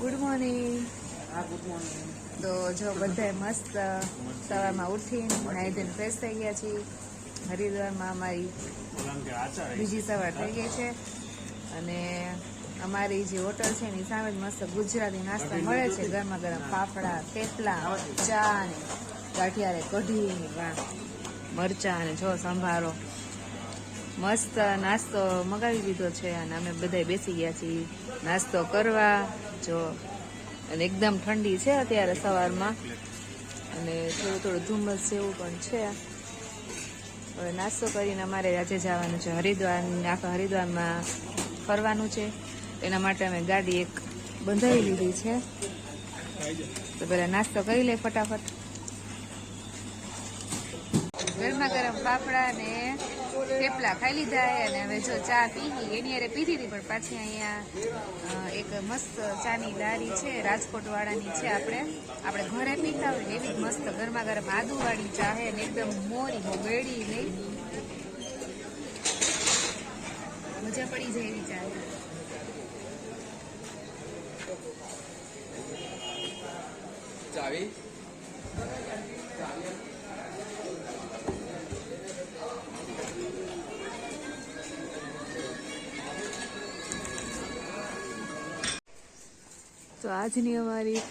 Good morning હા good morning તો જો બધાય મસ્ત સવારમાં ઉઠીને નાહી ધોઈને ફ્રેશ થઈ ગયા છીએ. હરિદ્વારમાં અમારી બીજી સવાર થઈ ગઈ છે. અને અમારી જે હોટલ છે એની સામે જ મસ્ત ગુજરાતી નાસ્તા મળે છે. ગરમા ગરમ ફાફડા થેપલા ચા ને ગાંઠિયારે કઢી વાહ મરચા અને જો સંભારો. મસ્ત નાસ્તો મગાવી દીધો છે અને અમે બધા બેસી ગયા છીએ. નાસ્તો કરવા. જો, અને એકદમ ઠંડી છે અત્યારે સવારમાં. અને થોડું થોડું ધુમ્મસ જેવું પણ છે. હવે નાસ્તો કરીને અમારે આજે જવાનું છે હરિદ્વાર. આખા હરિદ્વારમાં ફરવાનું છે. એના માટે અમે ગાડી એક બંધાવી લીધી છે. તો પહેલાં નાસ્તો કરી લે ફટાફટ. ગરમા ગરમ ફાફડા ને થેપલા ખાઈ લીધા અને હવે જો ચા પીધી એની અરે પીધી હતી, પણ પાછી અહીંયા એક મસ્ત ચાની લારી છે રાજકોટ વાળાની છે આપણે આપણે ઘરે પીતા હોય ને એવી મસ્ત ગરમા ગરમ આદુવાળી ચા હે ને એકદમ મોરી ગળી નહીં મજા પડી જાય એવી ચા. ચાવી આજની અમારી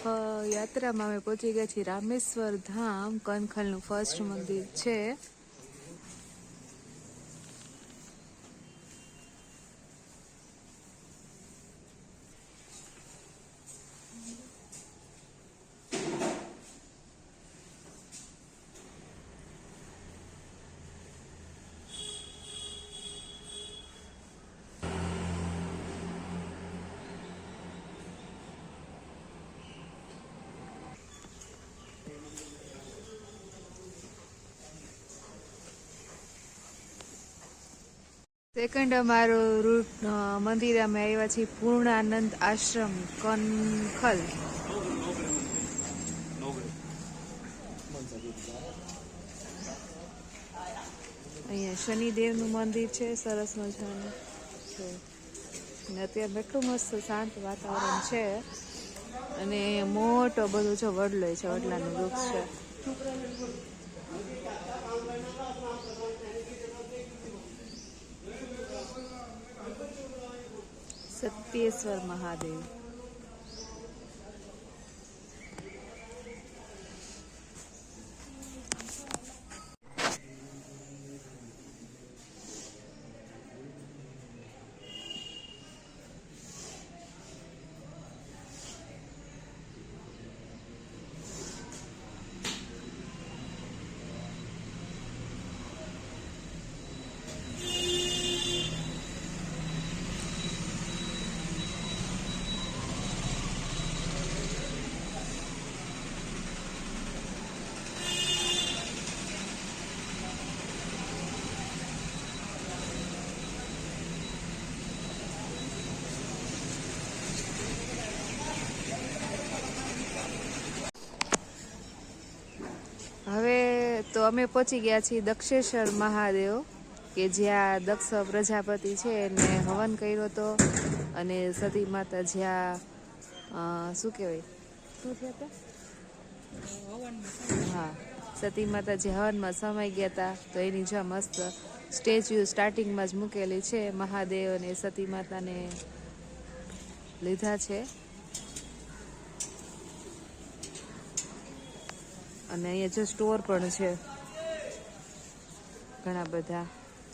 યાત્રામાં અમે પહોંચી ગયા છીએ રામેશ્વર ધામ કનખલનું ફર્સ્ટ મંદિર છે. સેકન્ડ અમારો રૂટ મંદિર, અમે આવ્યા છીએ પૂર્ણાનંદ આશ્રમ, કનખલ. અહીંયા શનિદેવનું મંદિર છે, સરસ મજાનું છે. અત્યારે એટલું મસ્ત શાંત વાતાવરણ છે. અને મોટો બધો જો વડલો છે, વડલાનું વૃક્ષ છે. સત્યેશ્વર મહાદેવ હવે તો અમે પહોંચી ગયા છીએ દક્ષેશ્વર મહાદેવ, કે જ્યાં દક્ષ પ્રજાપતિ છે એને હવન કર્યો હતો. અને સતી માતા જ્યાં શું કહેવાય? શું થયા હતા હા, સતી માતા જે હવનમાં સમાઈ ગયા હતા તો એની જ્યાં મસ્ત સ્ટેચ્યુ સ્ટાર્ટિંગમાં જ મૂકેલી છે મહાદેવ અને સતી માતાને લીધા છે. અને અહીંયા જો સ્ટોર પણ છે. ઘણા બધા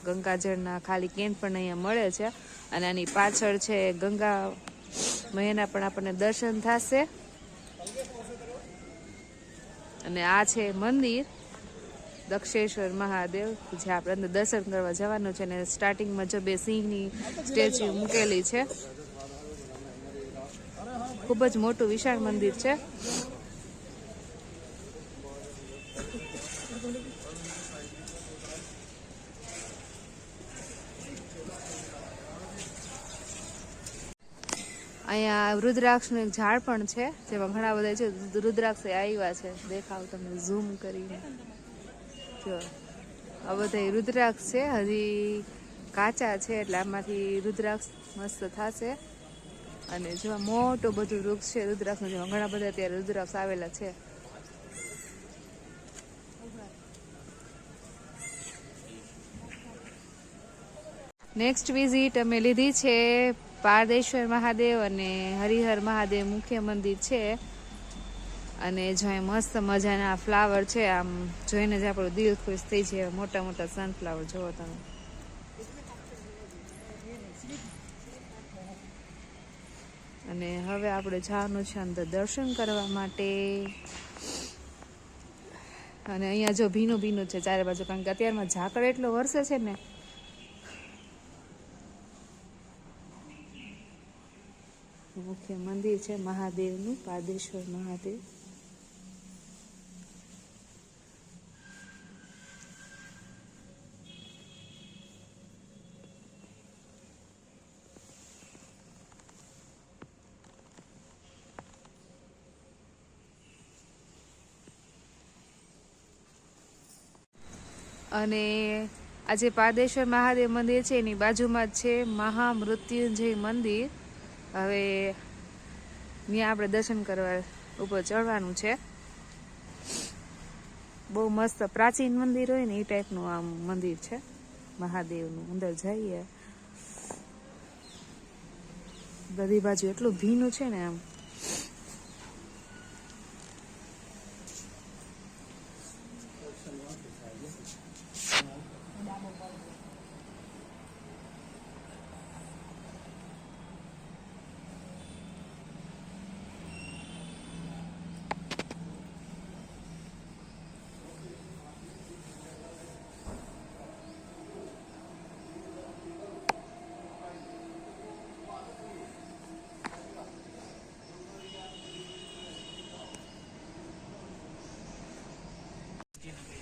ગંગાજળના ખાલી કેન પણ અહીંયા મળે છે. અને આની પાછળ છે ગંગા મહિના પણ આપણને દર્શન થશે. અને આ છે મંદિર. દક્ષેશ્વર મહાદેવ, જે આપણે અંદર દર્શન કરવા જવાનું છે અને સ્ટાર્ટિંગમાં જો બે સિંહની સ્ટેચ્યુ મૂકેલી છે. ખૂબ જ મોટું વિશાળ મંદિર છે. અહીંયા રુદ્રાક્ષનું એક ઝાડ પણ છે, જેમાં ઘણા બધા છે, રુદ્રાક્ષ આવ્યા છે. દેખાવ તમને ઝૂમ કરીને. જો, આ બધા રુદ્રાક્ષ છે, હજી કાચા છે, એટલે આમાંથી રુદ્રાક્ષ મસ્ત થશે. અને જો મોટું બધું વૃક્ષ છે, રુદ્રાક્ષનું જેમાં ઘણા બધા અત્યારે રુદ્રાક્ષ આવેલા છે. નેક્સ્ટ વિઝિટ અમે લીધી છે પારદેશ્વર મહાદેવ અને હરિહર મહાદેવ મુખ્ય મંદિર છે. અને જ્યાં મસ્ત મજાના ફ્લાવર છે, આમ જોઈને જ આપણું દિલ ખુશ થઈ જાય. મોટા મોટા સનફ્લાવર જોવો તમે. અને હવે આપણે જવાનું છે અંદર દર્શન કરવા માટે. અને અહીંયા જો ભીનું ભીનું છે ચારે બાજુ, કારણ કે અત્યારમાં ઝાકળ એટલો વરસે છે ને મુખ્ય મંદિર છે મહાદેવનું, પાદેશ્વર મહાદેવ. અને આજે પાદેશ્વર મહાદેવ મંદિર છે, એની બાજુમાં જ છે મહામૃત્યુંજય મંદિર. હવે ત્યાં આપણે દર્શન કરવા ઉપર ચડવાનું છે. બહુ મસ્ત પ્રાચીન મંદિર હોય ને એ ટાઈપનું આમ મંદિર છે. મહાદેવનું. અંદર જઈએ. બધી બાજુ એટલું ભીનું છે ને આમ.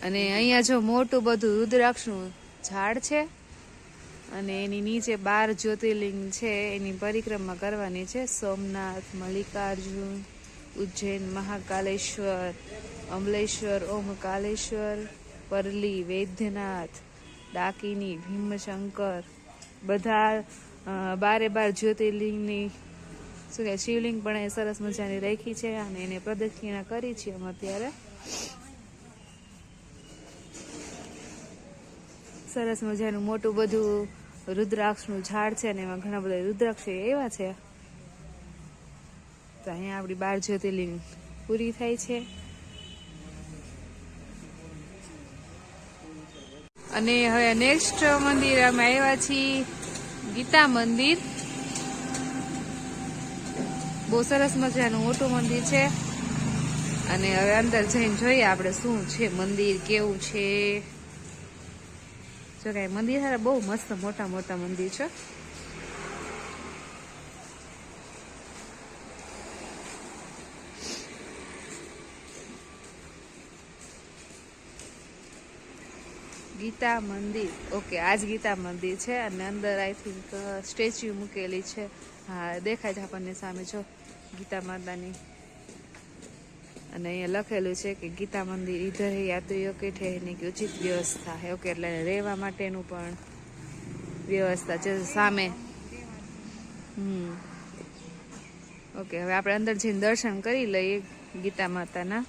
અને અહીંયા જો મોટું બધું રુદ્રાક્ષનું ઝાડ છે, અને એની નીચે બાર જ્યોતિર્લિંગ છે, એની પરિક્રમા કરવાની છે. સોમનાથ, મલ્લિકાર્જુન, ઉજ્જૈન, મહાકાલેશ્વર, અમલેશ્વર, ઓમકાલેશ્વર, પરલી, વૈદ્યનાથ, ડાકીની, ભીમશંકર, બધા બારે બાર જ્યોતિર્લિંગની, શું કહેવાય શિવલિંગ પણ એ સરસ મજાની રાખી છે, અને એને પ્રદક્ષિણા કરી છીએ અમે અત્યારે. સરસ મજાનું મોટું બધું રુદ્રાક્ષનું ઝાડ છે અને એમાં ઘણા બધા રુદ્રાક્ષ એવા છે. તો અહીંયા આપણી બાર જ્યોતિર્લિંગ પૂરી થાય છે. અને હવે નેક્સ્ટ મંદિર અમે આવ્યા છીએ. ગીતા મંદિર. બહુ સરસ મજાનું મોટું મંદિર છે. અને હવે અંદર જઈને જોઈએ આપણે શું છે, મંદિર કેવું છે. જો કે મંદિર હારે બહુ મસ્ત મોટા મોટા મંદિર છે. ગીતા મંદિર. ઓકે આજ ગીતા મંદિર છે અને અંદર આઈ થિંક સ્ટેચ્યુ મૂકેલી છે. હા, દેખાય છે આપણને સામે, જો. ગીતા માતાની. અને અહીંયા લખેલું છે કે ગીતા મંદિર ઇધર હે યાત્રીઓ કે ઠહેરને કે ઉચિત વ્યવસ્થા હે. ઓકે, એટલે રહેવા માટેનું પણ વ્યવસ્થા છે સામે. હમ. ઓકે, હવે આપણે અંદર જઈને દર્શન કરી લઈએ ગીતા માતાના.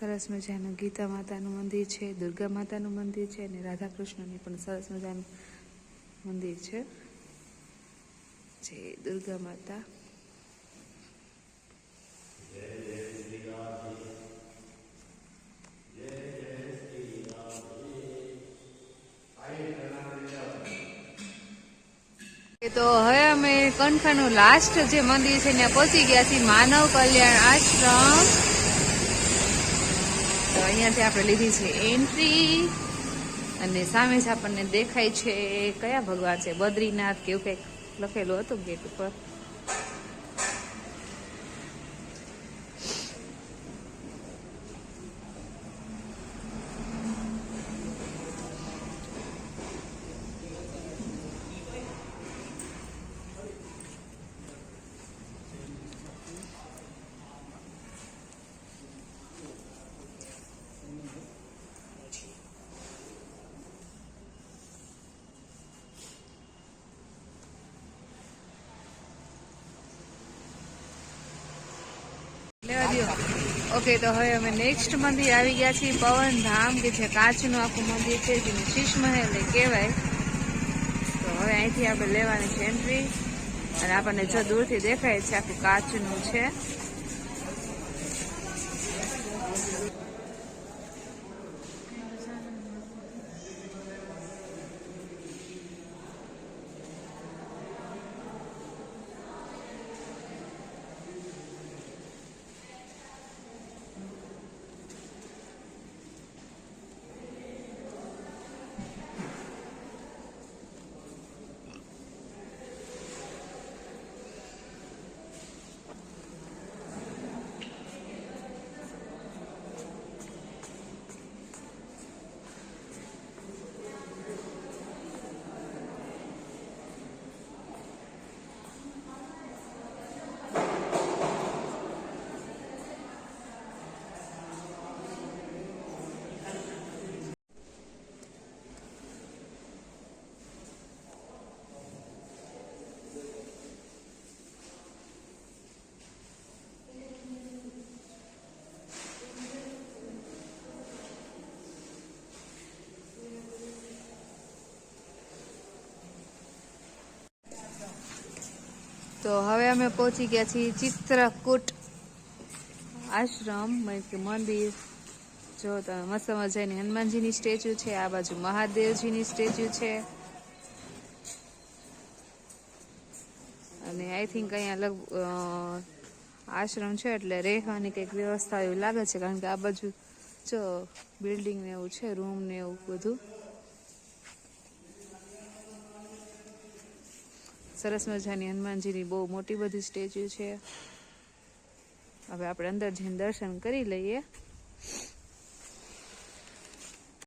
સરસ મજાનું ગીતા માતાનું મંદિર છે, દુર્ગા માતાનું મંદિર છે અને રાધા કૃષ્ણની પણ સરસ મજાનું મંદિર છે. જે દુર્ગા માતા. તો હવે અમે કણખાનું લાસ્ટ જે મંદિર છે, ત્યાં પહોંચી ગયા છીએ માનવ કલ્યાણ આશ્રમ. અહીંયાથી આપણે લીધી છે એન્ટ્રી. અને સામે જ આપણને દેખાય છે કયા ભગવાન છે? બદ્રીનાથ કે એવું કંઈક લખેલું હતું ગેટ ઉપર. ઓકે તો હવે અમે નેક્સ્ટ મંદિર આવી ગયા છીએ. પવન ધામ, કે જે કાચનું આખું મંદિર છે, જેને શીશ મહેલ કહેવાય. તો હવે અહીંથી આપણે લેવાની છે એન્ટ્રી અને આપણને જો દૂરથી દેખાય છે, આખું કાચનું છે. તો હવે અમે પહોંચી ગયા છીએ ચિત્રકૂટ આશ્રમ. મંદિર. જો તમે મસ્ત મજાની હનુમાનજીની સ્ટેચ્યુ છે, આ બાજુ મહાદેવજીની સ્ટેચ્યુ છે. અને આઈ થિંક અહીંયા લગ આશ્રમ છે એટલે રહેવાની કંઈક વ્યવસ્થા એવું લાગે છે, કારણ કે આ બાજુ જો બિલ્ડિંગ ને એવું છે રૂમ ને એવું બધું. સરસ મજાની હનુમાનજીની બહુ મોટી બધી સ્ટેચ્યુ છે. હવે આપણે અંદર જઈને દર્શન કરી લઈએ.